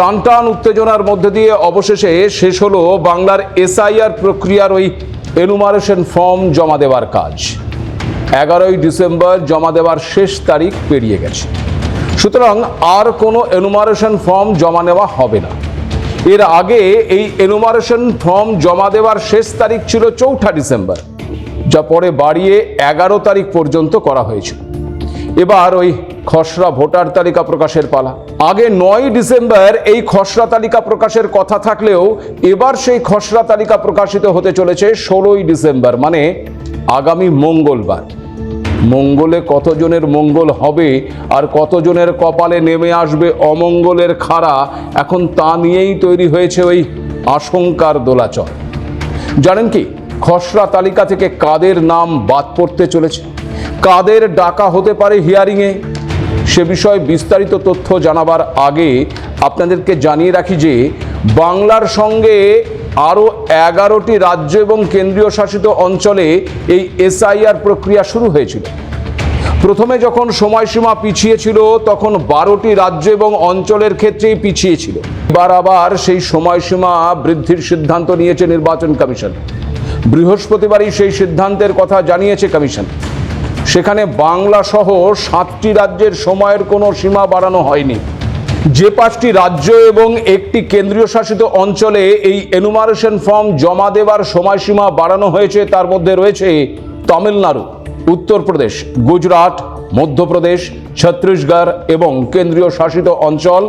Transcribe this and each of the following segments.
টানটান উত্তেজনার মধ্যে দিয়ে অবশেষে শেষ হলো বাংলার এসআইআর প্রক্রিয়ার ওই এনুমারেশন ফর্ম জমা দেওয়ার কাজ। এগারোই ডিসেম্বর জমা দেওয়ার শেষ তারিখ পেরিয়ে গেছে। সুতরাং আর কোনো এনুমারেশন ফর্ম জমা নেওয়া হবে না। এর আগে এই এনুমারেশন ফর্ম জমা দেওয়ার শেষ তারিখ ছিল চৌঠা ডিসেম্বর, যা পরে বাড়িয়ে এগারো তারিখ পর্যন্ত করা হয়েছিল। এবার ওই খসড়া ভোটার তালিকা প্রকাশের পালা। আগে নয় ডিসেম্বর এই খসড়া তালিকা প্রকাশের কথা থাকলেও এবার সেই খসড়া তালিকা প্রকাশিত হতে চলেছে ষোলোই ডিসেম্বর মানে আগামী মঙ্গলবার। মঙ্গলে কতজনের মঙ্গল হবে আর কতজনের কপালে নেমে আসবে অমঙ্গলের খাড়া, এখন তা নিয়েই তৈরি হয়েছে ওই আশঙ্কার দোলাচল। জানেন কি, খসড়া তালিকা থেকে কাদের নাম বাদ পড়তে চলেছে? কাদের ডাকা হতে পারে হিয়ারিংয়ে সে বিষয়ে বিস্তারিত তথ্য জানাবার আগে আপনাদেরকে জানিয়ে রাখি যে বাংলার সঙ্গে আরও এগারোটি রাজ্য এবং কেন্দ্রীয় শাসিত অঞ্চলে এই এসআইআর প্রক্রিয়া শুরু হয়েছিল। প্রথমে যখন সময়সীমা পিছিয়ে ছিল, তখন বারোটি রাজ্য এবং অঞ্চলের ক্ষেত্রেই পিছিয়ে ছিল। এবার আবার সেই সময়সীমা বৃদ্ধির সিদ্ধান্ত নিয়েছে নির্বাচন কমিশন। বৃহস্পতিবারই সেই সিদ্ধান্তের কথা জানিয়েছে কমিশন। সেখানে বাংলা সহ সাতটি রাজ্যের সময়ের কোনো সীমা বাড়ানো হয়নি। যে পাঁচটি রাজ্য এবং একটি কেন্দ্রীয় শাসিত অঞ্চলে এই এনুমারেশন ফর্ম জমা দেওয়ার সময়সীমা বাড়ানো হয়েছে, তার মধ্যে রয়েছে তামিলনাড়ু, উত্তরপ্রদেশ, গুজরাট, মধ্যপ্রদেশ, ছত্তিশগড় এবং কেন্দ্রীয় শাসিত অঞ্চল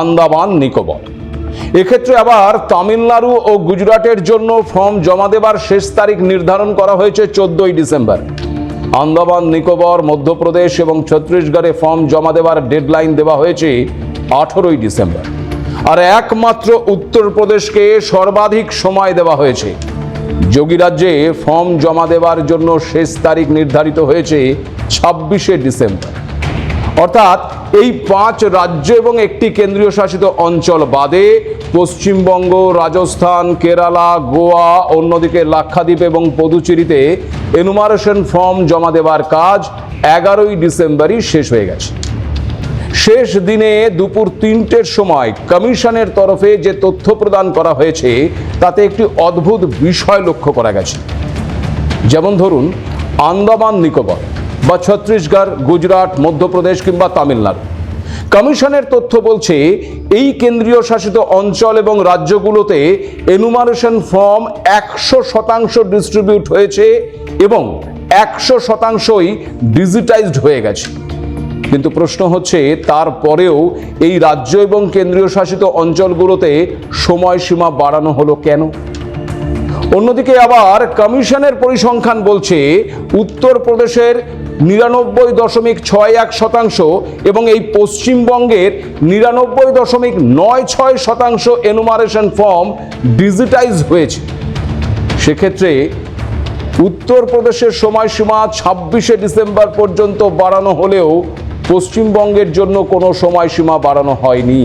আন্দামান, নিকোবর। এক্ষেত্রে আবার তামিলনাড়ু ও গুজরাটের জন্য ফর্ম জমা দেবার শেষ তারিখ নির্ধারণ করা হয়েছে চোদ্দই ডিসেম্বর। আন্দামান, নিকোবর, মধ্যপ্রদেশ এবং ছত্তিশগড়ে ফর্ম জমা দেওয়ার ডেডলাইন দেওয়া হয়েছে আঠেরোই ডিসেম্বর। আর একমাত্র উত্তরপ্রদেশকে সর্বাধিক সময় দেওয়া হয়েছে। যোগী রাজ্যে ফর্ম জমা দেওয়ার জন্য শেষ তারিখ নির্ধারিত হয়েছে ছাব্বিশে ডিসেম্বর। অর্থাৎ এই পাঁচ রাজ্য এবং একটি কেন্দ্রীয় শাসিত অঞ্চল বাদে পশ্চিমবঙ্গ, রাজস্থান, কেরালা, গোয়া, অন্যদিকে লাক্ষাদ্বীপ এবং পদুচেরিতে এনুমারেশন ফর্ম জমা দেওয়ার কাজ এগারোই ডিসেম্বরই শেষ হয়ে গেছে। শেষ দিনে দুপুর তিনটের সময় কমিশনের তরফে যে তথ্য প্রদান করা হয়েছে, তাতে একটি অদ্ভুত বিষয় লক্ষ্য করা গেছে। যেমন ধরুন, আন্দামান নিকোবর। বা ছত্তিশগড় গুজরাট, মধ্যপ্রদেশ কিংবা তামিলনাড়ু। কমিশনের তথ্য বলছে, এই কেন্দ্রীয় শাসিত অঞ্চল এবং রাজ্যগুলোতে এনুমারেশন ফর্ম একশো শতাংশ ডিস্ট্রিবিউট হয়েছে এবং একশো শতাংশই ডিজিটাইজড হয়ে গেছে। কিন্তু প্রশ্ন হচ্ছে, তারপরেও এই রাজ্য এবং কেন্দ্রীয় শাসিত অঞ্চলগুলোতে সময়সীমা বাড়ানো হলো কেন? অন্যদিকে আবার কমিশনের পরিসংখ্যান বলছে, উত্তরপ্রদেশের নিরানব্বই দশমিক ছয় এক শতাংশ এবং এই পশ্চিমবঙ্গের নিরানব্বই দশমিক নয় ছয় শতাংশ এনুমারেশন ফর্ম ডিজিটাইজ হয়েছে। সেক্ষেত্রে উত্তরপ্রদেশের সময়সীমা ছাব্বিশে ডিসেম্বর পর্যন্ত বাড়ানো হলেও পশ্চিমবঙ্গের জন্য কোনো সময়সীমা বাড়ানো হয়নি।